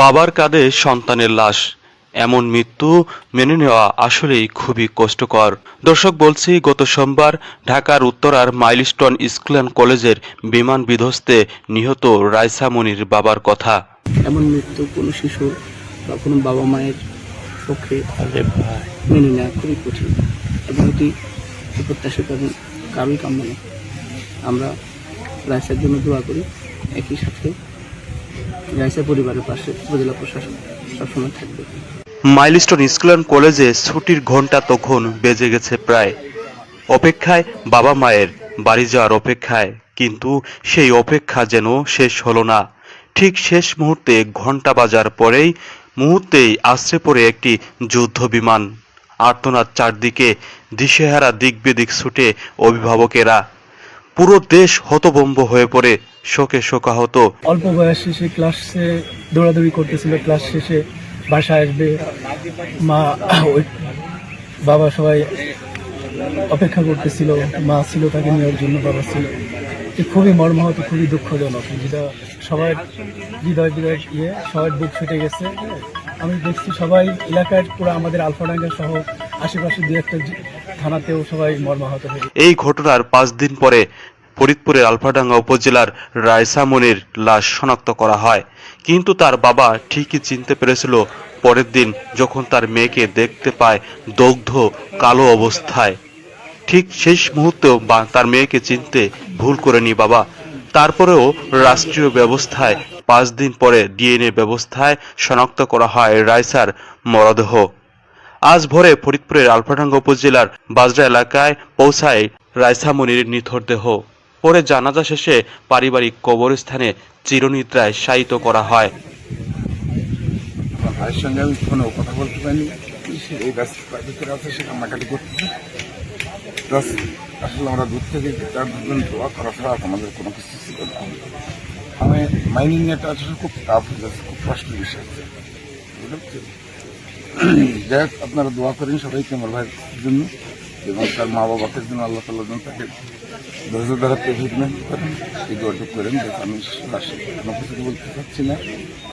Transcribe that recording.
বাবার কাঁধে সন্তানের লাশ। এমন মৃত্যু মেনে নেওয়া আসলেই খুবই কষ্টকর। দর্শক, বলছি, গত সোমবার ঢাকার উত্তরার মাইলস্টোন স্কুল অ্যান্ড কলেজের বিমান বিধ্বস্তে নিহত রাইসা মনির বাবার কথা। এমন মৃত্যু কোনো শিশুর বা কোনো বাবা মায়ের পক্ষে মেনে নেওয়া খুবই কঠিন এবং এটি প্রত্যাশিত এবং কারোই কাম্য আমরা রাইসার জন্য দোয়া করি, একই সাথে রাইসা পরিবারের পাশে উপজেলা প্রশাসন সবসময় থাকবে। মাইলস্টোন স্কুল কলেজে ছুটির ঘণ্টা তখন বেজে গেছে প্রায়। অপেক্ষায় বাবা মায়ের বাড়ি যাওয়ার অপেক্ষায়, কিন্তু সেই অপেক্ষা যেন শেষ হলো না। ঠিক শেষ মুহূর্তে ঘণ্টা বাজার পরেই মুহূর্তেই আশ্রে পড়ে একটি যুদ্ধ বিমান। আর্তনাদ চারদিকে দিশেহারা দিক বেদিক ছুটে অভিভাবকেরা পুরো দেশ হতবম্ব হয়ে পড়ে, শোকে শোকাহত। অল্প বয়সে সে ক্লাসে দৌড়াদৌড়ি করতেছিল ক্লাস শেষে বাসায় আসবে। মা বাবা সবাই অপেক্ষা করতেছিল, মা ছিল তাকে নেওয়ার জন্য বাবা ছিল। খুবই মর্মাহত, খুবই দুঃখজনক। যেটা সবার হৃদয় হৃদয় ইয়ে সবার বুক ফেটে গেছে। আমি দেখছি সবাই, এলাকার পুরো আমাদের আলফাডাঙ্গা সহ আশেপাশে দু একটা থানাতেও সবাই মর্মাহত হয়ে এই ঘটনার পাঁচ দিন পরে ফরিদপুরের আলফাডাঙ্গা উপজেলার রায়সামনির লাশ শনাক্ত করা হয়। কিন্তু তার বাবা ঠিকই চিনতে পেরেছিল পরের দিন যখন তার মেয়েকে দেখতে পায় দগ্ধ কালো অবস্থায়। ঠিক শেষ মুহূর্তেও তার মেয়েকে চিনতে ভুল করেনি বাবা। তারপরেও রাষ্ট্রীয় ব্যবস্থায় পাঁচ দিন পরে ডিএনএ ব্যবস্থায় শনাক্ত করা হয় রাইসার মরদেহ। আজ ভোরে ফরিদপুরের আলফাডাঙ্গা উপজেলার বাজরা এলাকায় পৌঁছায় রায়সামনির নিথর দেহ। পরে জানাজা শেষে পারিবারিক কবরস্থানে চিরনিদ্রায় শায়িত করা হয়। ভাইয়ের সঙ্গে আমি কথা বলতে পারিনি। এই ব্যস্ততার আছে সে কান্নাকাটি করতেছে। প্লাস আসলে আমরা দূর থেকে দুজন দোয়া করা ছাড়া আমাদের কোনো কিছু ছিল না। আমি মাইনিং এটা খুব টাফ হয়ে যাচ্ছে খুব কষ্টের বিষয় বুঝতে? যাই আপনারা দোয়া করেন সবাই কেমন ভাইয়ের জন্য এবং তার মা বাবাকে জন্য, আল্লাহ তাল্লাহ জন্য তাকে ধৈর্য ধরাতে করেন এই দোয়াটুকু করেন আমি আসলে কোনো কিছু বলতে চাচ্ছি না।